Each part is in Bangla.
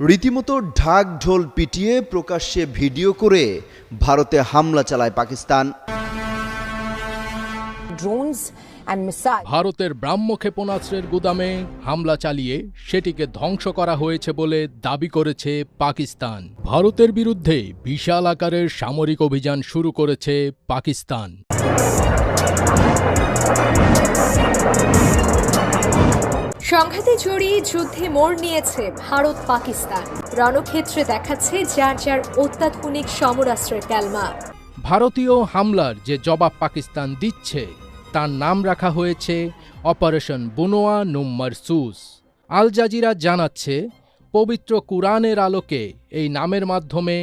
রীতিমতো ঢাক ঢোল পিটিয়ে প্রকাশ্যে ভিডিও করে ভারতে হামলা চালায় পাকিস্তান. ভারতের ব্রাহ্ম ক্ষেপণাস্ত্রের গুদামে হামলা চালিয়ে সেটিকে ধ্বংস করা হয়েছে বলে দাবি করেছে পাকিস্তান। ভারতের বিরুদ্ধে বিশাল আকারের সামরিক অভিযান শুরু করেছে পাকিস্তান। সংঘাতে জড়িয়ে যুদ্ধে মোড় নিয়েছে ভারত, পাকিস্তান। রণক্ষেত্রে দেখাচ্ছে যার যার অত্যাধুনিক সমরাস্ত্রের ক্যালমা। ভারতীয় হামলার যে জবাব পাকিস্তান দিচ্ছে, তার নাম রাখা হয়েছে অপারেশন বুনোয়া নুম্মার সুস। আল জাজিরা জানাচ্ছে, পবিত্র কুরআনের আলোকে এই নামের মাধ্যমে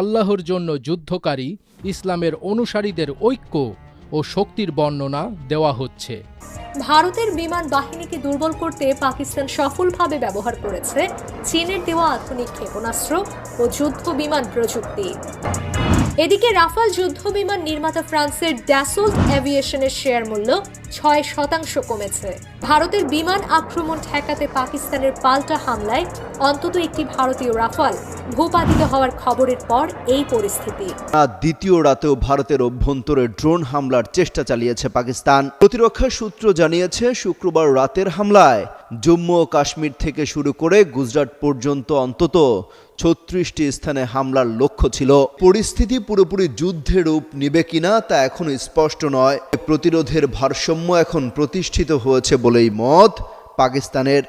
আল্লাহর জন্য যুদ্ধকারী ইসলামের অনুসারীদের ঐক্য ও শক্তির বর্ণনা দেওয়া হচ্ছে। ভারতের বিমান বাহিনীকে দুর্বল করতে পাকিস্তান সফলভাবে ব্যবহার করেছে চীনের দেওয়া আধুনিক ক্ষেপণাস্ত্র ও যুদ্ধ বিমান প্রযুক্তি। এদিকে রাফাল যুদ্ধ বিমান নির্মাতা ফ্রান্সের ড্যাসোল্ট এভিয়েশনের শেয়ার মূল্য ছয় শতাংশ কমেছে। ভারতের বিমান আক্রমণ ঠেকাতে পাকিস্তানের পাল্টা হামলায় অন্তত একটি ভারতীয় রাফাল ভূপাতিত হওয়ার খবরের পর এই পরিস্থিতি। দ্বিতীয় রাতেও ভারতের অভ্যন্তরে ড্রোন হামলার চেষ্টা চালিয়েছে পাকিস্তান। প্রতিরক্ষা সূত্র জানিয়েছে, শুক্রবার রাতের হামলায় জম্মু ও কাশ্মীর থেকে শুরু করে গুজরাট পর্যন্ত অন্তত ছত্রিশটি স্থানে হামলার লক্ষ্য ছিল। পরিস্থিতি পুরোপুরি যুদ্ধে রূপ নিবে কিনা তা এখনও স্পষ্ট নয়। প্রতিরোধের ভারসাম্য এখন প্রতিষ্ঠিত হয়েছে বলেই মত পাকিস্তানের।